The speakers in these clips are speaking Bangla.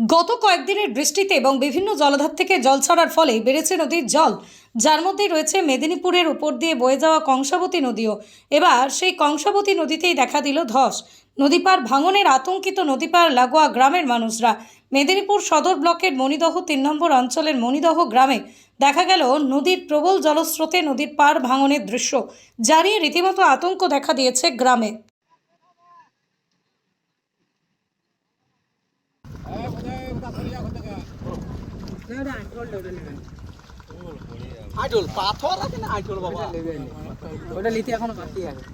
গত কয়েকদিনের বৃষ্টিতে এবং বিভিন্ন জলাধার থেকে জল ছাড়ার ফলে বেড়েছে নদীর জল। যার মধ্যে রয়েছে মেদিনীপুরের উপর দিয়ে বয়ে যাওয়া কংসাবতী নদীও। এবার সেই কংসাবতী নদীতেই দেখা দিল ধস। নদীপার ভাঙনের আতঙ্কিত নদীপার লাগোয়া গ্রামের মানুষরা। মেদিনীপুর সদর ব্লকের মণিদহ তিন নম্বর অঞ্চলের মণিদহ গ্রামে দেখা গেল নদীর প্রবল জলস্রোতে নদীর পার ভাঙনের দৃশ্য। যা নিয়ে রীতিমতো আতঙ্ক দেখা দিয়েছে গ্রামে। আইডল পাথর আছে না আইডল বাবা? ওটা নিতে এখনও বাকি আছে।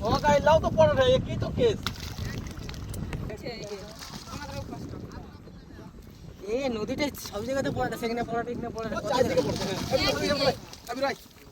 ও গাই লাও তো পড়ে কি তো কেস এ নদীটা সব জায়গাতে পড়ে সেখানে পড়াটা এখানে পড়ে চারিদিকে পড়ছে এদিকে পড়ে আমি রাই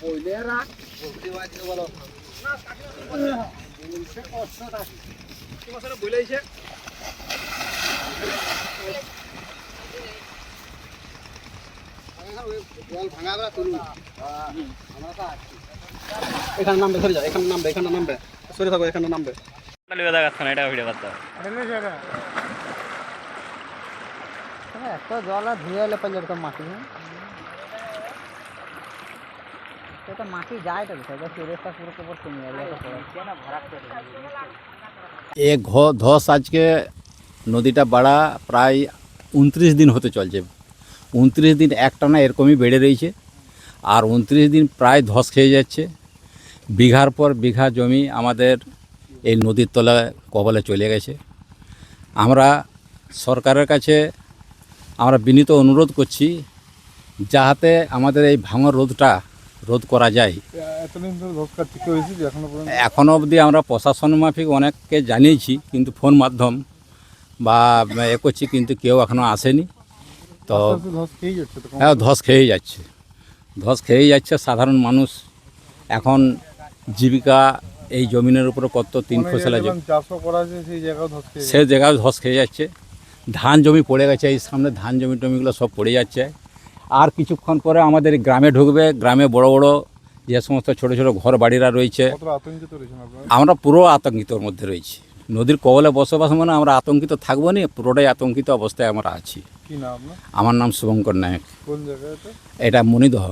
বইলে রাখ বলতে বাজে বলো না বলছে কষ্ট থাকে বইলাইছে এখানে নামবে সরে যাও এখানে নামবে এখানে নামবে। সরে থাকো এখানে নামবে। এটা ভিডিও করতে এত জল আর ধুয়ে এলে তো মাটি এটা মাটি যায় পুরো কবর কমে যাবে এ ধস আজকে নদীটা বাড়া প্রায় উনত্রিশ দিন হতে চলছে। উনত্রিশ দিন একটানা এরকমই বেড়ে রয়েছে। আর উনত্রিশ দিন প্রায় ধস খেয়ে যাচ্ছে। বিঘার পর বিঘা জমি আমাদের এই নদীর তলায় কবলে চলে গেছে। আমরা সরকারের কাছে আমরা বিনীত অনুরোধ করছি, যাহাতে আমাদের এই ভাঙর রোধটা রোধ করা যায়। এখনও অবধি আমরা প্রশাসন মাফিক অনেককে জানিয়েছি কিন্তু ফোন মাধ্যম বা এ করছি কিন্তু কেউ এখনও আসেনি। তো আস্তে ধস খেয়ে যাচ্ছে হ্যাঁ ধস খেয়েই যাচ্ছে। ধস খেয়েই যাচ্ছে সাধারণ মানুষ এখন জীবিকা এই জমিনের উপরে কত তিন ফসলা সে জায়গায় ধস খেয়ে যাচ্ছে। ধান জমি পড়ে গেছে এই সামনে ধান জমি টমিগুলো সব পড়ে যাচ্ছে। আর কিছুক্ষণ পরে আমাদের এই গ্রামে ঢুকবে গ্রামে বড় বড় যে সমস্ত ছোট ছোট ঘর বাড়িরা রয়েছে। আমরা পুরো আতঙ্কিতর মধ্যে রয়েছি। নদীর কবলে বসবাস মানে আমরা আতঙ্কিত থাকব না পুরোটাই আতঙ্কিত অবস্থায় আমরা আছি। আমার নাম শুভঙ্কর নায়ক। এটা? এটা মণিদহ